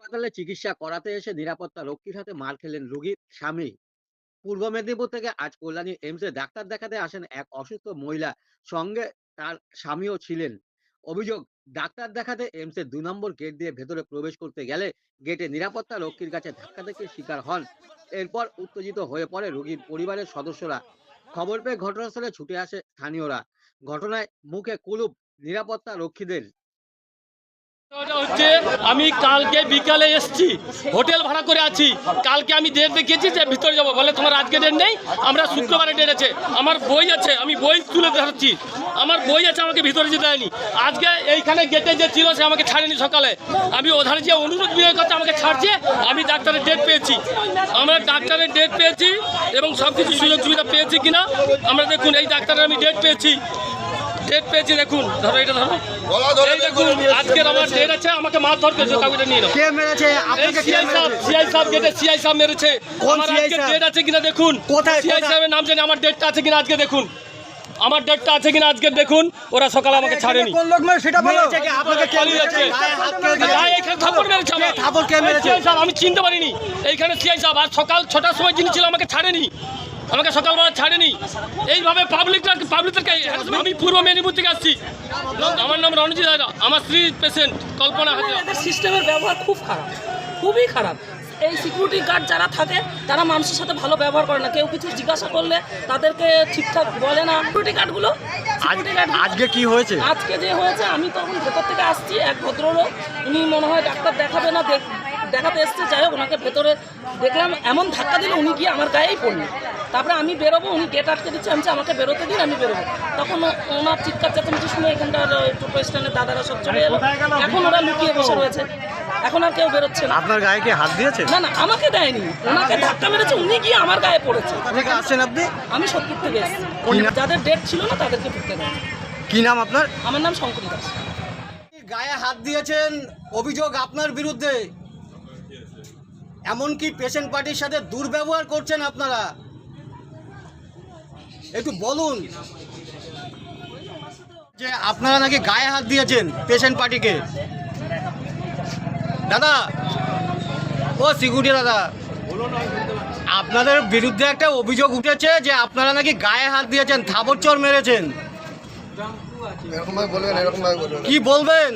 হাসপাতালে চিকিৎসা করাতে এসে নিরাপত্তা রক্ষীর হাতে মার খেলেন রোগীর স্বামী। পূর্ব মেদিনীপুর থেকে আজ কল্যাণী এইমসে ডাক্তার দেখাতে আসেন এক অসুস্থ মহিলা। সঙ্গে তার স্বামীও ছিলেন। অভিযোগ, ডাক্তার দেখাতে এমস এর দুই নম্বর গেট দিয়ে ভেতরে প্রবেশ করতে গেলে গেটে নিরাপত্তা রক্ষীর কাছে ধাক্কা থেকে শিকার হন। এরপর উত্তেজিত হয়ে পড়ে রোগীর পরিবারের সদস্যরা। খবর পেয়ে ঘটনাস্থলে ছুটে আসে স্থানীয়রা। ঘটনায় মুখে কুলুপ, নিরাপত্তা রক্ষীদের হচ্ছে আমি কালকে বিকালে এসেছি, হোটেল ভাড়া করে আছি। কালকে আমি ডেট দেখিয়েছি যে ভিতরে যাব। বলে তোমার আজকে ডেট নেই, আমরা শুক্রবারে ডেট আছে। আমার বই আছে, আমি বই তুলে ধরছি। আমার বই আছে, আমাকে ভিতরে যেতে দেয়নি। আজকে এইখানে গেটে যে ছিল, সে আমাকে ছাড়েনি সকালে। আমি ওধারে যে অনুরোধ বিনয় করতে আমাকে ছাড়ছে, আমি ডাক্তারের ডেট পেয়েছি। আমরা ডাক্তারের ডেট পেয়েছি এবং সব কিছু সুযোগ সুবিধা পেয়েছি কিনা, আমরা দেখুন, এই ডাক্তারের আমি ডেট পেয়েছি। ডেট পেয়েছি দেখুন। ধরো এটা ধরো। এই দেখুন আজকের আমার ডেট আছে আমাকে মাছ ধরতে কাগজটা নিয়ে নাও। কে মেরেছে? আপনাকে সিআই সাহেব সিআই সাহেব গেটে সিআই সাহেব মেরেছে। কোন আমার আজকে সাহেব? ডেট আছে কিনা দেখুন। কোথায়, সিআই? সাহেবের নাম জানি আমার ডেটটা আছে কিনা আজকে দেখুন। আমার ডেটটা আছে কিনা আজকে দেখুন ওরা সকালে আমাকে ছাড়েনি। কোন লোক মেরে সেটা বলো। আপনাকে কে মেরেছে? গায়ে এখানে থাপ্পড় মেরেছে আমার। কে মেরেছে? আমি চিনতে পারিনি। এইখানে সিআই সাহেব আর সকাল ছটার সময় যিনি ছিল আমাকে ছাড়েনি। আমাকে সকালবেলা ছাড়েনি। এইভাবে পাবলিকটা পাবলিকদেরকে আমি পূর্ব মেদিনীপুর থেকে আসছি। আমার নাম রণজিৎ হাজরা আমার স্ত্রী পেশেন্ট কল্পনা হাজরা এদের সিস্টেমের ব্যবহার খুব খারাপ। খুবই খারাপ। এই সিকিউরিটি গার্ড যারা থাকে তারা মানুষের সাথে ভালো ব্যবহার করে না। কেউ কিছু জিজ্ঞাসা করলে তাদেরকে ঠিকঠাক বলে না। সিকিউরিটি গার্ডগুলো আজকে কি হয়েছে? আজকে যে হয়েছে আমি তখন ভেতর থেকে আসছি এক ভদ্রলোক। উনি মনে হয় ডাক্তার দেখাবে না দেখ- দেখাতে এসছে। যাই হোক ওনাকে ভেতরে দেখলাম। এমন ধাক্কা দিল উনি গিয়ে আমার গায়েই পড়ল তারপরে আমি বেরোবো উনি গেট আটকে দিচ্ছে আমি আমাকে বেরোতে দিন আমি বেরোবো। তখন ওনার চিৎকার চেঁচামেচি শুনে এখানকার টোটো স্ট্যান্ডের দাদারা সব চলে এলো। এখন ওরা লুকিয়ে বসে রয়েছে। এখন আর কেউ বেরোচ্ছে না। আপনার গায়ে কি হাত দিয়েছে? না না আমাকে দেয়নি। ওনাকে ধাক্কা মেরেছে উনি গিয়ে আমার গায়ে পড়েছে। আসছেন আপনি? আমি সত্যি থেকে যাদের ডেট ছিল না তাদেরকে ঢুকতে দেয় কি নাম আপনার? আমার নাম শঙ্করী দাস। গায়ে হাত দিয়েছেন অভিযোগ আপনার বিরুদ্ধে। এমনকি পেশেন্ট পার্টির সাথে দুর্ব্যবহার করছেন আপনারা। একটু বলুন। যে আপনারা নাকি গায়ে হাত দিয়েছেন পেশেন্ট পার্টিকে দাদা ও সিকিউরিটি দাদা আপনাদের বিরুদ্ধে একটা অভিযোগ উঠেছে যে আপনারা নাকি গায়ে হাত দিয়েছেন থাবর চর মেরেছেন কি বলবেন?